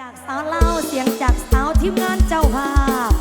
จากสาวเล่าเสียงจากสาวทีมงานเจ้าภาพ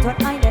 ทวดไอ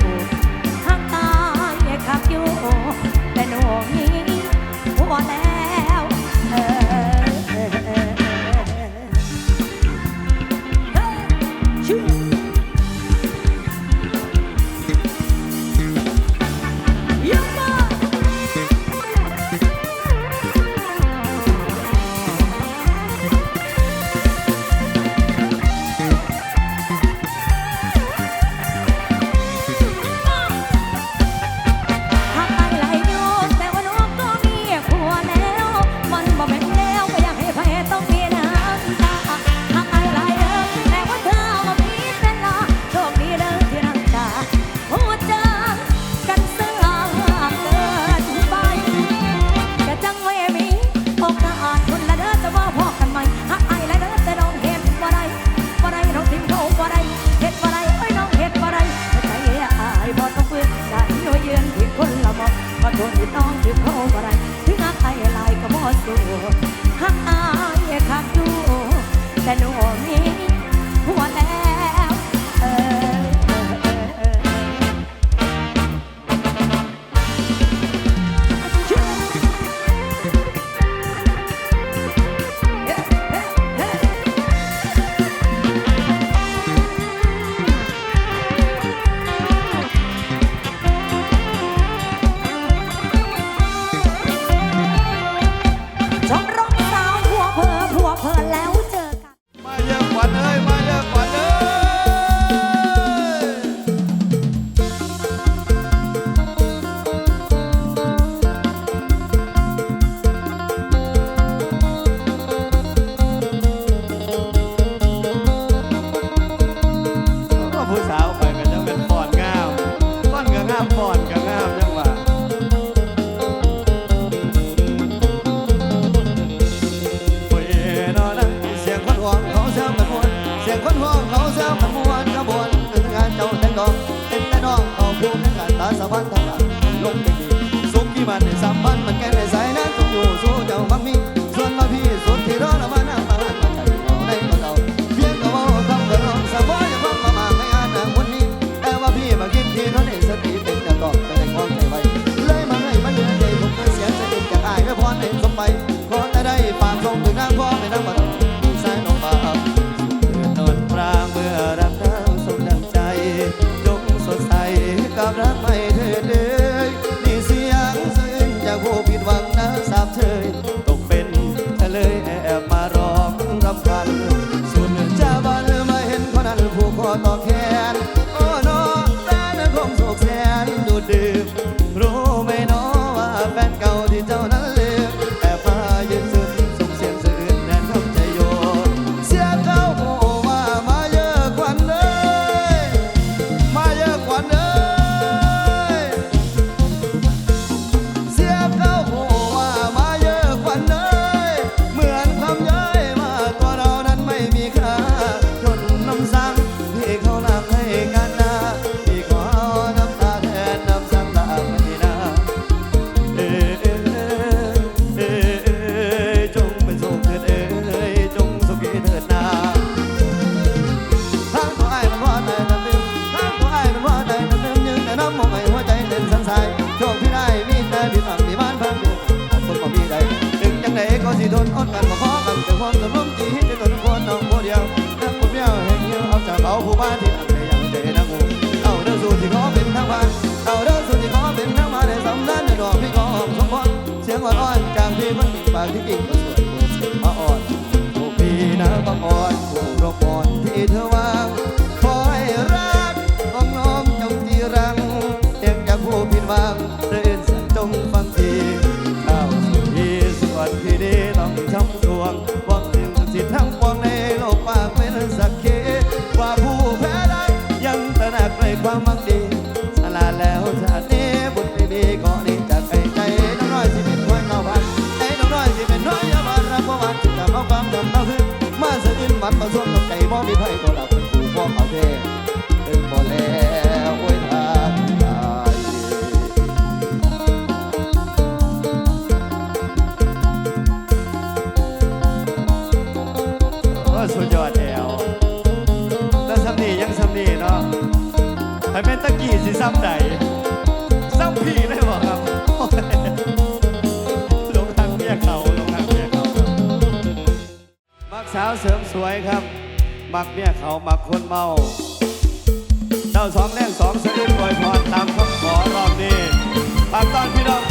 global. สิซ้ำใดซ้ำพี่ได้บอกครับลงทางเมียเขาลงทางเมียเขาครับมักสาวเสริมสวยครับ มักเมียเขามักคนเมาเจ้าสองแรงสองสะดุดปลอยพรตามคำขอรอบนี้ปากตอนพี่น้อง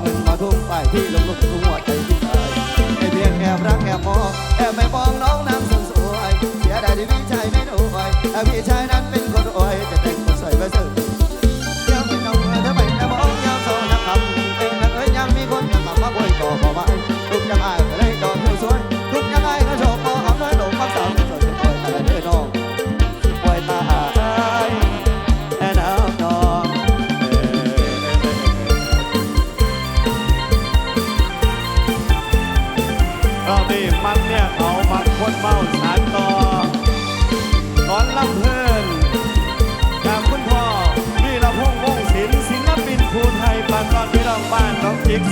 เงิมาทุ่ไปที่ลงลุกทุ่มหัวใจที่ตายไอเพียงแอบรักแอบมองแอบไม่มองน้อง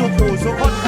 สุขูสุคน